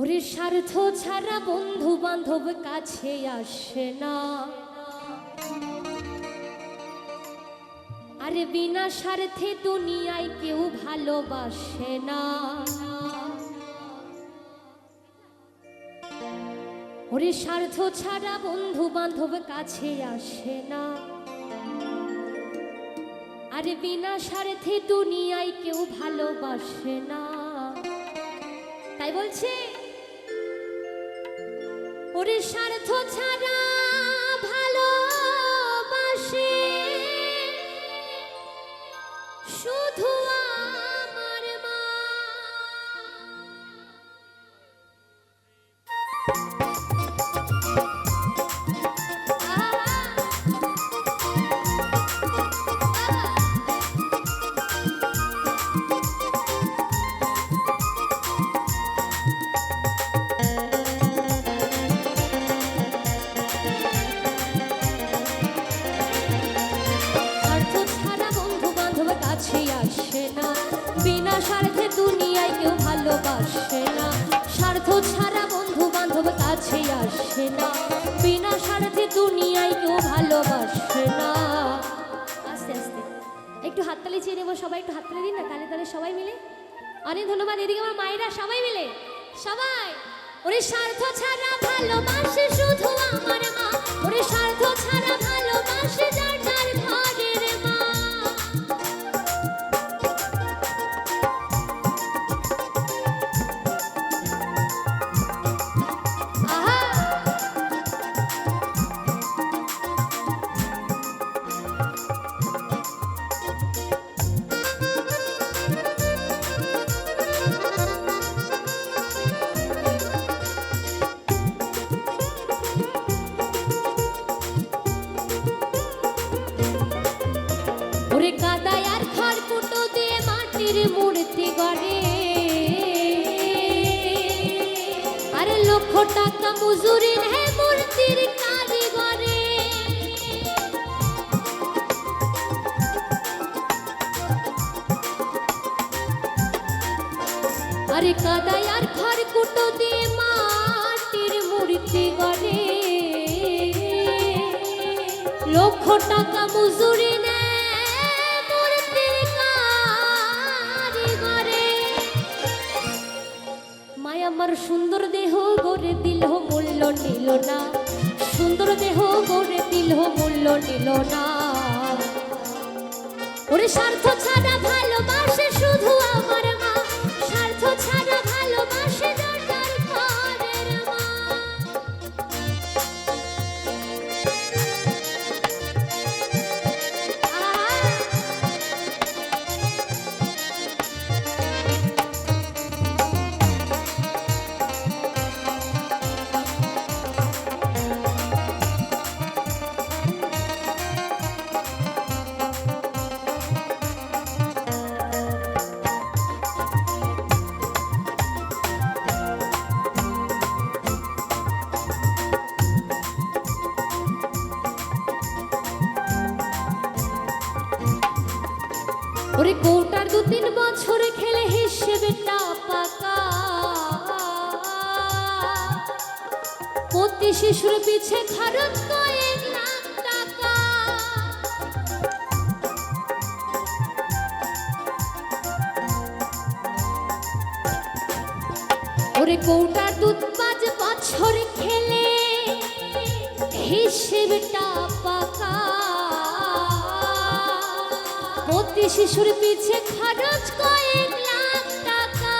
ওরে স্বার্থ ছাড়া বন্ধু বান্ধব কাছে আসে না। আরে বিনা স্বার্থে দুনিয়ায় কেউ ভালোবাসে না। ওরে স্বার্থ ছাড়া বন্ধু বান্ধব কাছে আসে না। আরে বিনা স্বার্থে দুনিয়ায় কেউ ভালোবাসে না। তাই বলছে ওরে ছাড়া ভালোবাসে। শুধু আসে না। বিনা স্বার্থে দুনিয়ায় কেউ ভালোবাসে না। আস্তে আস্তে। একটু হাততালি চেয়ে নেব, সবাই একটু হাততালি দিন না? তালে তালে সবাই মিলে? অনেক ধন্যবাদ, এদিকে আমার মায়েরা সবাই মিলে। সবাই ওরে স্বার্থ ছাড়া ভালোবাসে মজুরি হে মূর্তির কারিগরে আরে কাদায় আর খড়কুটো দিয়ে মাটির মূর্তি গড়ে। লক্ষ টাকা মজুরি মায় আমার সুন্দর নিল না। সুন্দর দেহ গড়ে দিল মূল্য নিল না। ওরে স্বার্থ ছাড়া ওরে কোটার দু তিন বছর খেলে হিসেবে পাকা। প্রতি শিশুর পিছে খরচ কয়েক লাখ টাকা। ওরে কোটার দুধ পাঁচ বছর খেলে হিসেবটা পাকা। প্রতি শিশুর পিছে খরচ কয়েক লাখ টাকা।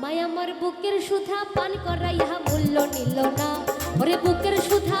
মায় আমার বুকের সুধা পান করাইয়া মূল্য নিল না। ওরে বুকের সুধা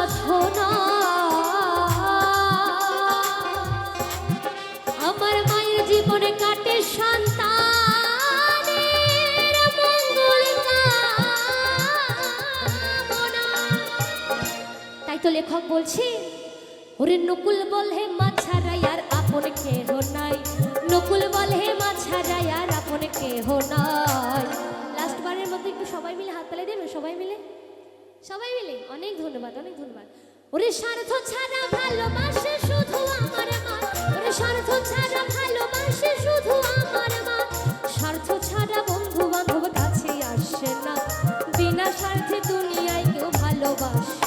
নাম বলছি, ওরে নকুল বল হে মাছারাই আর আপন কেহ নাই। নকুল বল হে মাছারাই আর আপন কেহ নাই। লাস্ট বারের মতো একটু সবাই মিলে হাত তালে দেবেন সবাই মিলে? সবাই মিলে? অনেক ধন্যবাদ অনেক ধন্যবাদ। ওরে সার্থ ছাড়া ভালোবাসে শুধু আমার মা ওরে সার্থ ছাড়া ভালোবাসে শুধু আমার মা সার্থ ছাড়া বন্ধু বান্ধব কাছে আসে না। বিনা স্বার্থে দুনিয়ায় কেউ ভালোবাসে